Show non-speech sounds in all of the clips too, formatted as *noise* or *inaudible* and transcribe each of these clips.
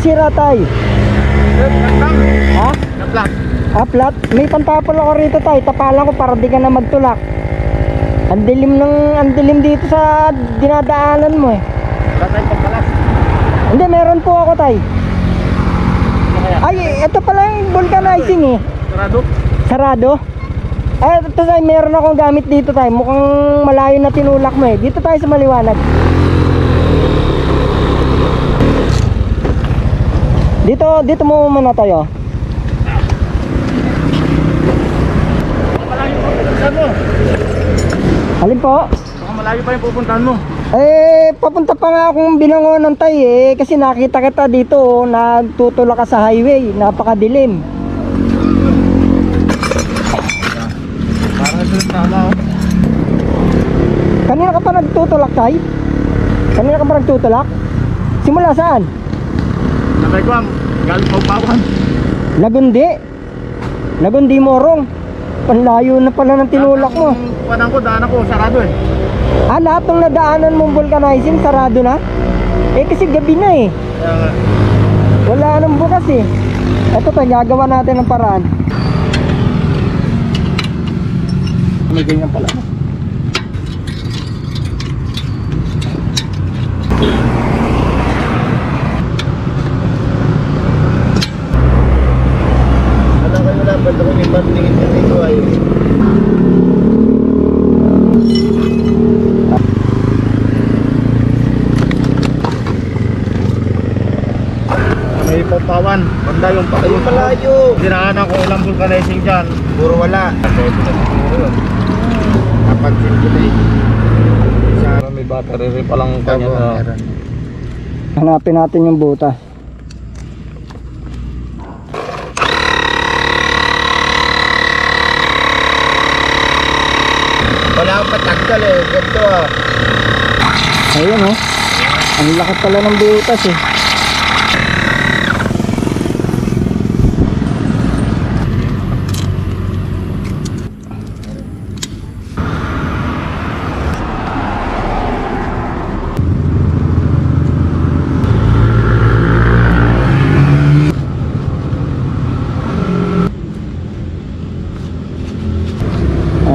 nasira tay? Ha? Na-flat. Ah, flat? May pantapol ako rito tay. Tapalan ko para di ka na magtulak. Ang dilim ng ang dilim dito sa dinadaanan mo eh. Wala tayong pagkalas. Hindi, meron po ako tay. Ano? Ay, ito pala yung vulcanizing eh. Sarado? Sarado? Ay, ito tayo, meron akong gamit dito tayo. Mukhang malayo na tinulak mo eh. Dito tayo sa maliwanag. Dito, dito mo muna tayo. Alin po? Baka malayo pa yung pupuntahan mo. Eh, papunta pa nga akong binangonan tayo eh. Kasi nakita kita dito, oh, nagtutulak ka sa highway. Napakadilim. Parang sunod tama oh. Kanina ka pa nagtutulak tayo? Kanina ka pa nagtutulak? Simula saan? Ko, galing pagpawan. Lagundi. Lagundi morong. Panlayo na pala ng tinulak mo. Panang ko, daanan ko, sarado eh. Ah, lahat ng nadaanan mong vulcanizing, sarado na? Eh, kasi gabi na eh. Wala nang bukas eh. Ito pa, gagawa natin ng paraan. may ganyan pala. Ano kayo na ba ito kung iba't tingin ka dito ay may papawan, banda yung pa yung malayo. Dinaanan ko ilang vulcanizing dyan. Puro wala. Kasi. Napansin ko na eh. May battery rin palang kanya na. Hanapin natin yung butas. Ganito ah. Ayun oh. Ang laki pala ng butas eh.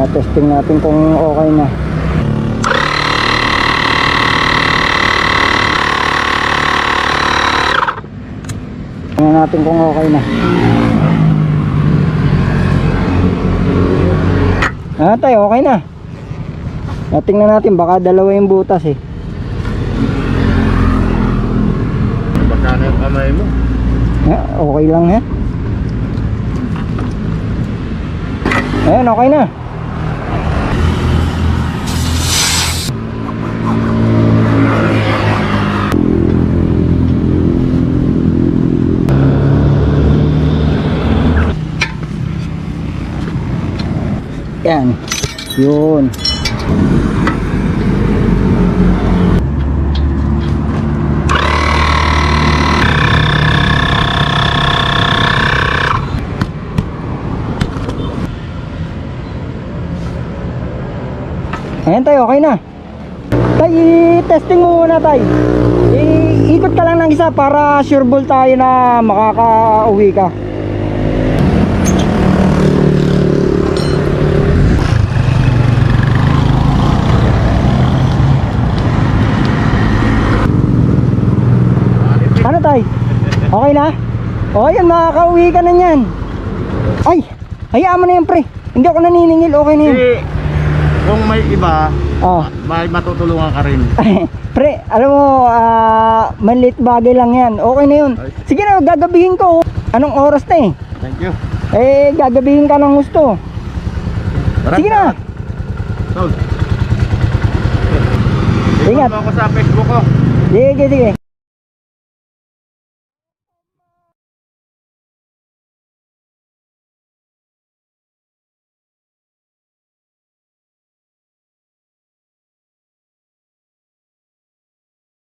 Testing natin kung okay na. Tingnan natin kung okay na. Ah, tayo, okay na. Ah, tingnan natin, baka dalawa yung butas eh. Baka na yung kamay mo. Ah, okay lang ha. Ayan, okay na. Yan. Yun. Ayan tayo, okay na. Tay, i-testing mo muna tay. I-ikot ka lang ng isa para sure ball tayo na makaka-uwi ka. Ano tay? Okay na? O yan, makaka-uwi ka na yan. Ay, hayaan mo na yan pre. Hindi ako naniningil, okay na yan. Kasi kung may iba, Oh. may matutulungan ka rin. *laughs* Pre, alam mo, ah, maliit bagay lang yan. Okay na yun. Sige na, gagabihin ko. Anong oras na eh? Thank you. Eh, gagabihin ka ng gusto. Maraming Sige na. Tol. Ingat. Mo ako sa Facebook ko. Sige, sige.